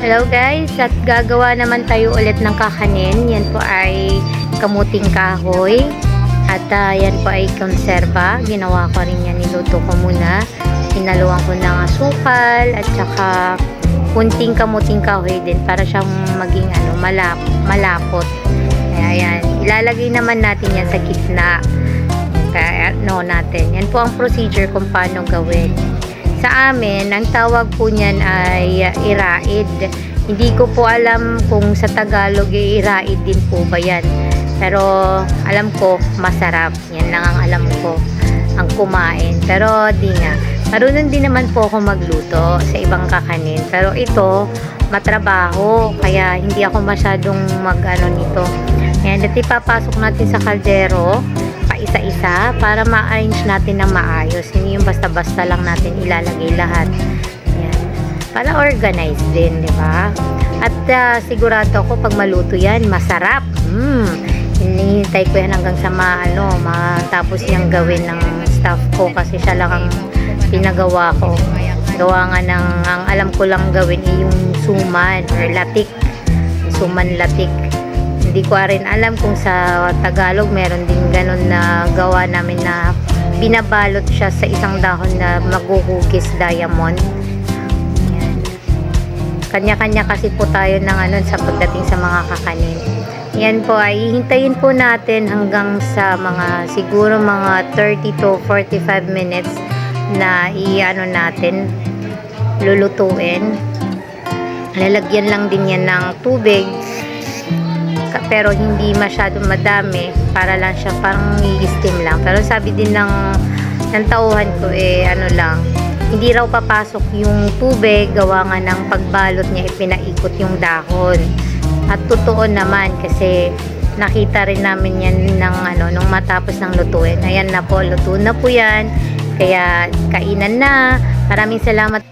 Hello guys, at gagawa naman tayo ulit ng kakanin. Yan po ay kamuting kahoy. At ah, yan po ay konserba. Ginawa ko rin yan, niluto ko muna. Hinaluan ko ng asukal at saka kunting kamuting kahoy din para siyang maging ano, malap, malapot. Kaya yan, ilalagay naman natin yan sa gitna. Kaya no natin. Yan po ang procedure kung paano gawin. Sa amin, ang tawag po niyan ay iraid. Hindi ko po alam kung sa Tagalog ay iraid din po ba yan. Pero alam ko, masarap. Yan lang ang alam ko, ang kumain. Pero di nga. Marunong din naman po ako magluto sa ibang kakanin. Pero ito, matrabaho. Kaya hindi ako masyadong mag-ano nito. Ayan, at ipapasok natin sa kaldero isa-isa para ma-arrange natin ng maayos. Hindi yung basta-basta lang natin ilalagay lahat. Yan. Para organized din, di ba? At ah, sigurado ako pag maluto yan, masarap. Mm. Hinihintay ko yan hanggang sa ma, ano, matapos niyang gawin ng staff ko kasi siya lang ang pinagawa ko. Gawa nga ng, ang alam ko lang gawin ay yung suman or latik. Suman latik hindi ko rin alam kung sa Tagalog meron din ganun na gawa namin na binabalot siya sa isang dahon na maguhugis diamond. Kanya-kanya kasi po tayo ng ano sa pagdating sa mga kakanin. Yan po ay hintayin po natin hanggang sa mga siguro mga 30 to 45 minutes na i-ano natin lulutuin. Lalagyan lang din yan ng tubig pero hindi masyadong madami para lang siya parang i-steam lang. Pero sabi din ng ng tauhan ko eh ano lang hindi raw papasok yung tubig gawa nga ng pagbalot niya ipinaikot yung dahon. At totoo naman kasi nakita rin namin yan ng ano nung matapos ng lutuin. Ayan na po luto na po yan kaya kainan na. Maraming salamat